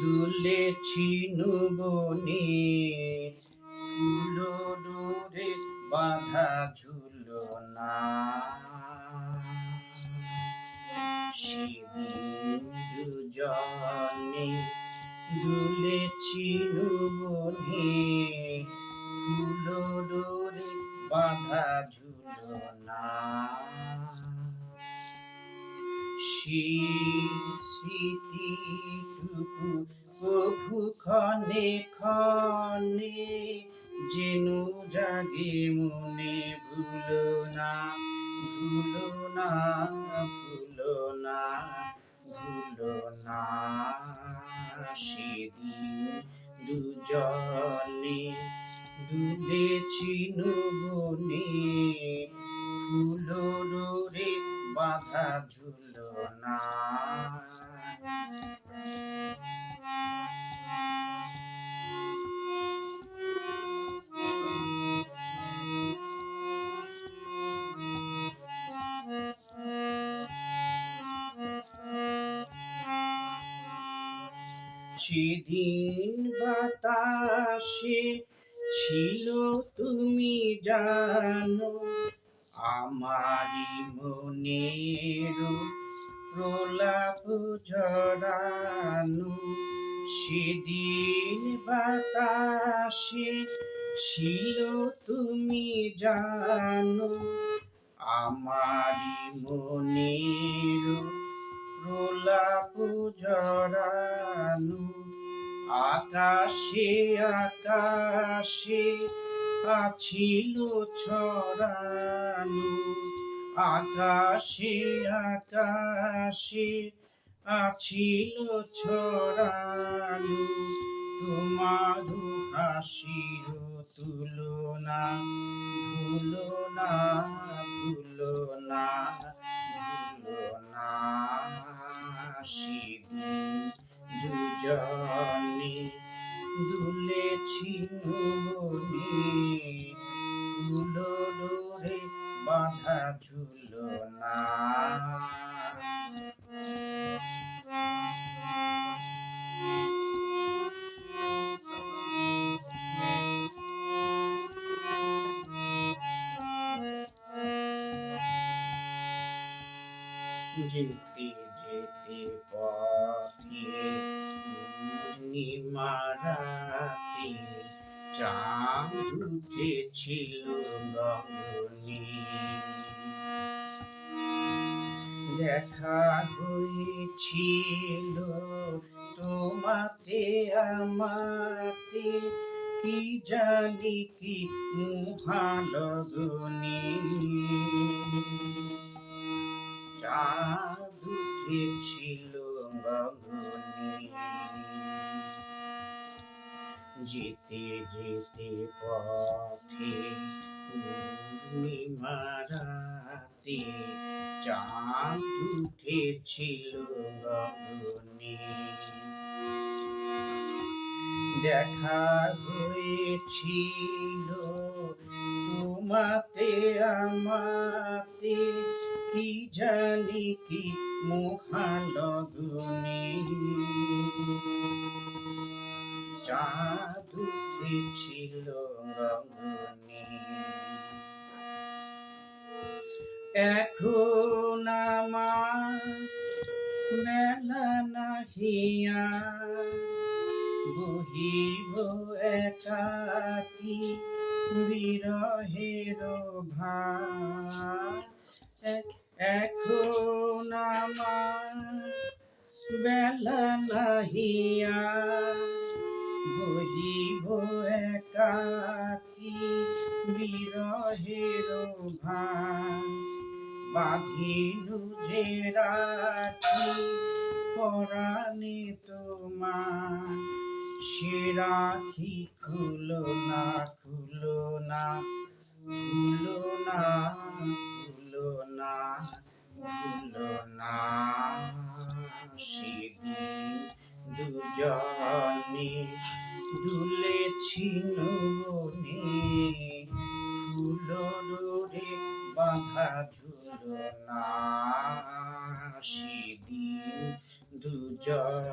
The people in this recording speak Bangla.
দুলেছি বনে ফুল ডোরে বাঁধা ঝুলো না সেদিন দুজনে দুলেছি বনে ফুল ডোরে বাঁধা ঝুলো না স্মৃতিটুকু কভু ক্ষণে ক্ষণে যেন জাগে মনে ভুলো না ভুলো না ভুলো না ভুলো না। সেদিন দুজনে দুলেছি বনে ফুলো ডোরে বাঁধা ঝুলো না। সেদিন বাতাসে ছিল তুমি জানো আমারি মনের প্রলাপ জড়ানো, সেদিন বাতাসে ছিল তুমি জানো, আমারি মনের প্রলাপ জড়ানো, আকাশে আকাশে আছিল ছড়ানো আকাশে আকাশে আছিল ছড়ানো। তোমার হাসির তুলনা ভুলো না বনে ফুলো ডোরে বাঁধা ঝুলো না যেতে যেতে পথে পূর্ণিমারাতে চাঁদ উঠেছিল গগনে দেখা হয়েছিল তোমাতে, আমাতে, কি জানি কি মহালগনে। চাঁদ উঠেছিল গগনে যেতে যেতে পথে পূর্ণিমারাতে চাঁদ উঠেছিল গগনে দেখা হয়েছিল তোমাতে আমাতে, কি জানি কি মহালগুনে। চাঁদ উঠেছিল এখন আমার মেলা নাহিয়া বহিব একাকি বিরহের ভার। এখন আমার বেলা নাহিয়া বহিব একাকি বিরহের ভার বাঁধিনু যে রাখি পরাণে তোমার। সে রাখি খুলো না খুলো না খুলো না খুলো না খুলো না। সেদিন দুজনে দুলেছিল বনে ফুলো ডোরে বাঁধা ঝুলো না সেদিন দুজন